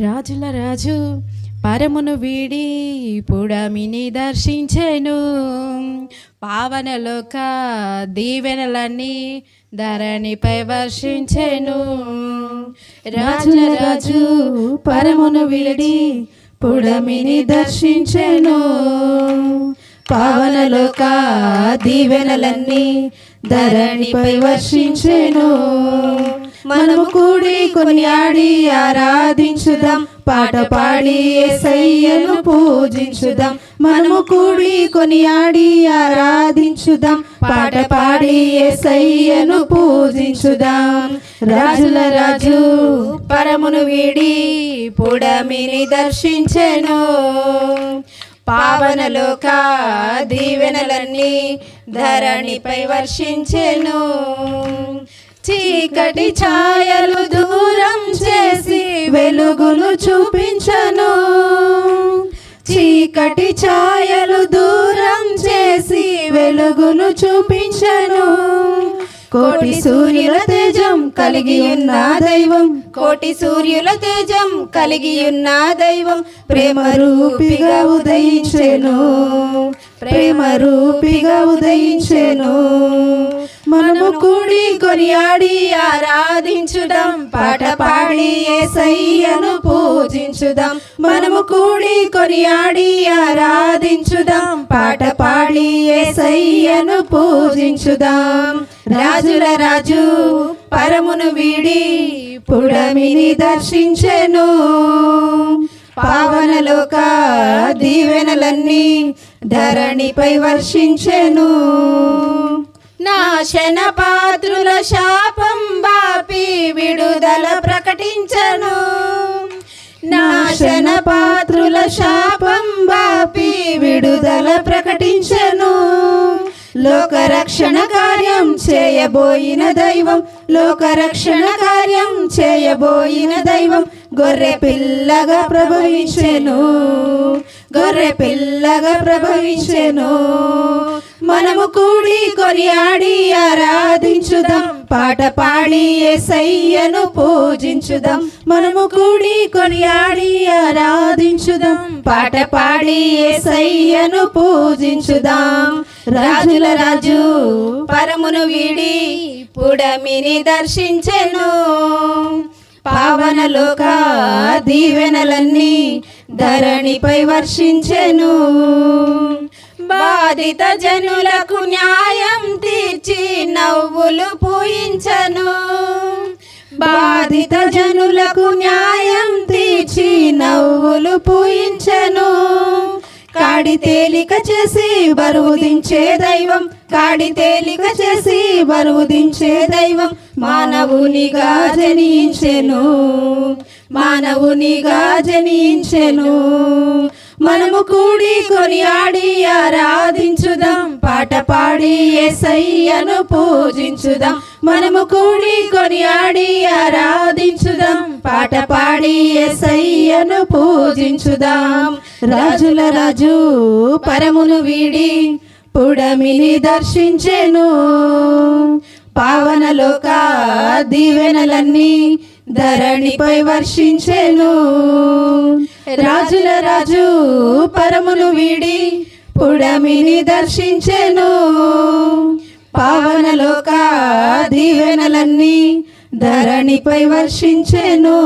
రాజుల రాజు పరమును వీడి పుడమిని దర్శించెను. పావనలోక దీవెనలన్నీ ధరణిపై వర్షించెను. రాజుల రాజు పరమును వీడి పుడమిని దర్శించెను. పావనలోక దీవెనలన్నీ ధరణిపై వర్షించెను. మనము కూడి కొనియాడి ఆరాధించుదాం. పాట పాడి ఏసయ్యను పూజించుదాం. మనము కూడి కొనియాడి ఆరాధించుదాం. పాట పాడి ఏసయ్యను పూజించుదాం. రాజుల రాజు పరమును వీడి పుడమిని దర్శించెను. పావనలోక దీవెనలన్నీ ధరణిపై వర్షించెను. చీకటి ఛాయలు దూరం చేసి వెలుగును చూపించను. చీకటి ఛాయలు దూరం చేసి వెలుగును చూపించను. కోటి సూర్యుల తేజం కలిగి ఉన్న దైవం కోటి సూర్యుల తేజం కలిగి ఉన్న దైవం ప్రేమ రూపిగా ఉదయించెను. ప్రేమ రూపిగా ఉదయించెను. మనము కూడి కొనియాడి ఆరాధించుదాం. పాట పాడి ఏసయ్యను పూజించుదాం. మనము కూడి కొనియాడి ఆరాధించుదాం. పాట పాడి ఏసయ్యను పూజించుదాం. రాజుల రాజు పరమును వీడి పుడమిని దర్శించెను. పావనలోక దీవెనలన్నీ ధరణిపై వర్షించెను. నాశన పాత్రుల శాపం బాపి విడుదల ప్రకటించను. నాశన పాత్రుల శాపం బాపి విడుదల ప్రకటించను. లోకరక్షణ కార్యం చేయబోయిన దైవం లోకరక్షణ కార్యం చేయబోయిన దైవం గొర్రె పిల్లగా ప్రభవించెను. గొర్రె పిల్లగా ప్రభవించెను. మనము కూడి కొనియాడి ఆరాధించుదాం. పాట పాడి ఏసయ్యను పూజించుదాం. మనము కూడి కొనియాడి ఆరాధించుదాం. పాట పాడి ఏసయ్యను పూజించుదాం. రాజుల రాజు పరమును వీడి పుడమిని దర్శించెను. పావనలోక దీవెనలన్నీ ధరణిపై వర్షించెను. బాధిత జనులకు న్యాయం తీర్చి నవ్వులు పూయించను. బాధిత జనులకు న్యాయం తీర్చి నవ్వులు పూయించను. కాడి తేలిక చేసి బరువు దించే దైవం కాడి తేలిక చేసి బరువు దించే దైవం మానవునిగా జనించెను. మానవునిగా జనించెను. మనము కూడి కొనియాడి ఆరాధించుదాం. పాట పాడి ఏసయ్యను పూజించుదాం. మనము కూడి కొనియాడి ఆరాధించుదాం. పాట పాడి ఏసయ్యను పూజించుదాం. రాజుల రాజు పరమును వీడి పుడమిని దర్శించెను. పావనలోక దీవెనలన్నీ ధరణిపై వర్షించెను. రాజుల రాజు పరమును వీడి పుడమిని దర్శించెను. పావనలోక దీవెనలన్నీ ధరణిపై వర్షించెను.